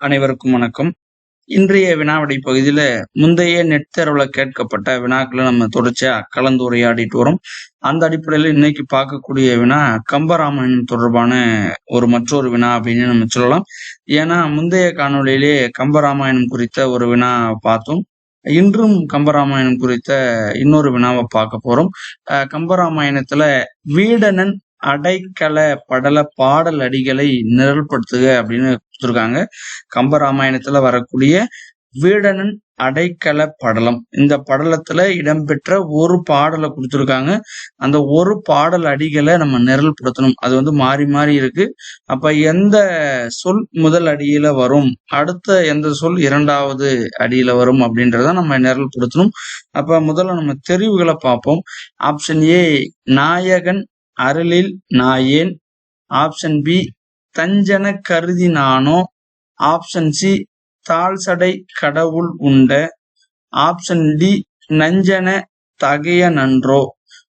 அனைவருக்கும் வணக்கம். இன்றைய வினாவிடை பகுதியில முந்தைய நெட் தேர்வுல கேட்கப்பட்ட வினாக்களை நம்ம தொடர்ச்சியா கலந்துரையாடிட்டு வரோம். அந்த அடிப்படையில இன்னைக்கு பார்க்கக்கூடிய வினா கம்பராமாயணம் தொடர்பான ஒரு மற்றொரு வினா அப்படின்னு நம்ம சொல்லலாம். ஏன்னா முந்தைய காணொலியிலே கம்பராமாயணம் குறித்த ஒரு வினா பார்த்தோம். இன்றும் கம்பராமாயணம் குறித்த இன்னொரு வினாவை பார்க்க போறோம். கம்பராமாயணத்துல வீடனன் அடைக்கல படல பாடல் அடிகளை நிரல்படுத்துக அப்படின்னு கொடுத்துருக்காங்க. கம்பராமாயணத்துல வரக்கூடிய வீடனன் அடைக்கல படலம். இந்த படலத்துல இடம்பெற்ற ஒரு பாடலை கொடுத்துருக்காங்க. அந்த ஒரு பாடல் அடிகளை நம்ம நிரல்படுத்தணும். அது வந்து மாறி மாறி இருக்கு. அப்ப எந்த சொல் முதல் அடியில வரும்? அடுத்த எந்த சொல் இரண்டாவது அடியில வரும் அப்படின்றத நம்ம நிரல்படுத்தணும். அப்ப முதல்ல நம்ம தெரிவுகளை பார்ப்போம். ஆப்ஷன் ஏ நாயகன் அருளில் நாயேன். ஆப்ஷன் பி தஞ்சன கருதினானோ? ஆப்ஷன் சி தாழ்சடை கடவுள் உண்ட. ஆப்ஷன் டி நஞ்சன தகைய நன்றோ.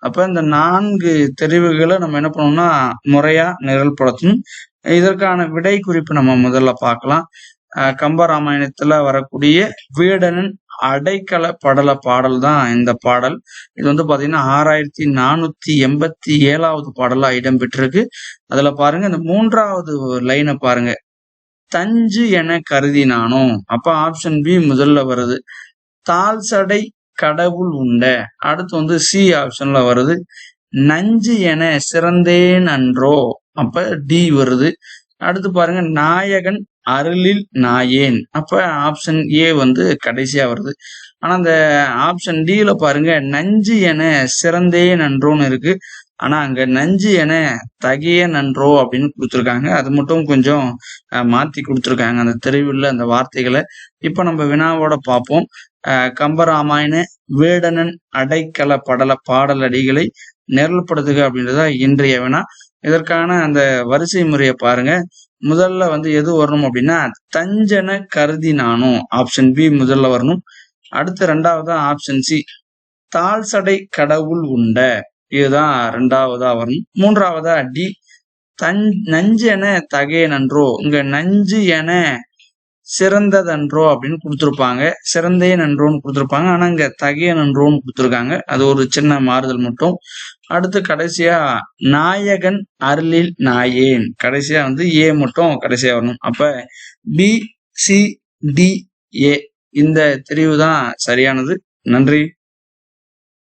அப்ப இந்த நான்கு தெரிவுகளை நம்ம என்ன பண்ணோம்னா முறையா நிரல்படுத்தணும். இதற்கான விடை குறிப்பு நம்ம முதல்ல பார்க்கலாம். கம்பராமாயணத்துல வரக்கூடிய வீடனன் அடைக்கல படல பாடல் தான் இந்த பாடல். இது வந்து பாத்தீங்கன்னா ஆறாயிரத்தி நானூத்தி எண்பத்தி ஏழாவது பாடலா இடம்பெற்றிருக்கு. அதுல பாருங்க இந்த மூன்றாவது லைனை பாருங்க. தஞ்சு என கருதினானோ. அப்ப ஆப்ஷன் பி முதல்ல வருது. தால் சடை கடவுள் உண்ட. அடுத்து வந்து சி ஆப்ஷன்ல வருது. நஞ்சு என சிறந்தேன் அன்றோ. அப்ப டி வருது. அடுத்து பாருங்க நாயகன் அருளில் நாயேன். அப்ப ஆப்ஷன் ஏ வந்து கடைசியா வருது. ஆனா அந்த ஆப்ஷன் டில பாருங்க நஞ்சு என சிறந்தே நன்றோன்னு இருக்கு. ஆனா அங்க நஞ்சு என தகைய நன்றோ அப்படின்னு கொடுத்துருக்காங்க. அது மட்டும் கொஞ்சம் மாத்தி கொடுத்துருக்காங்க அந்த தெருவில் அந்த வார்த்தைகளை. இப்ப நம்ம வினாவோட பார்ப்போம். கம்பராமாயண வேடனன் அடைக்கல படல பாடல் அடிகளை நிரல்படுத்துக அப்படின்றத இன்றைய வினா. இதற்கான அந்த வரிசை முறையை பாருங்க. முதல்ல வந்து எது வரணும் அப்படின்னா தஞ்சன கருதி நானும் ஆப்ஷன் பி முதல்ல வரணும். அடுத்து ரெண்டாவதா ஆப்ஷன் சி தாழ் சடை கடவுள் உண்ட. இதுதான் ரெண்டாவதா வரணும். மூன்றாவதா டி தன் நஞ்சு என தகைய நன்றோ இங்க நஞ்சு என சிறந்ததன்றோ அப்படின்னு கொடுத்துருப்பாங்க. சிறந்தே நன்றோன்னு கொடுத்துருப்பாங்க. ஆனா இங்க தகைய நன்றோன்னு கொடுத்துருக்காங்க. அது ஒரு சின்ன மாறுதல் மட்டும். அடுத்து கடைசியா நாயகன் அருளில் நாயேன். கடைசியா வந்து ஏ மட்டும் கடைசியா வரணும். அப்ப பி சி டி ஏ இந்த தெரிவு தான் சரியானது. நன்றி.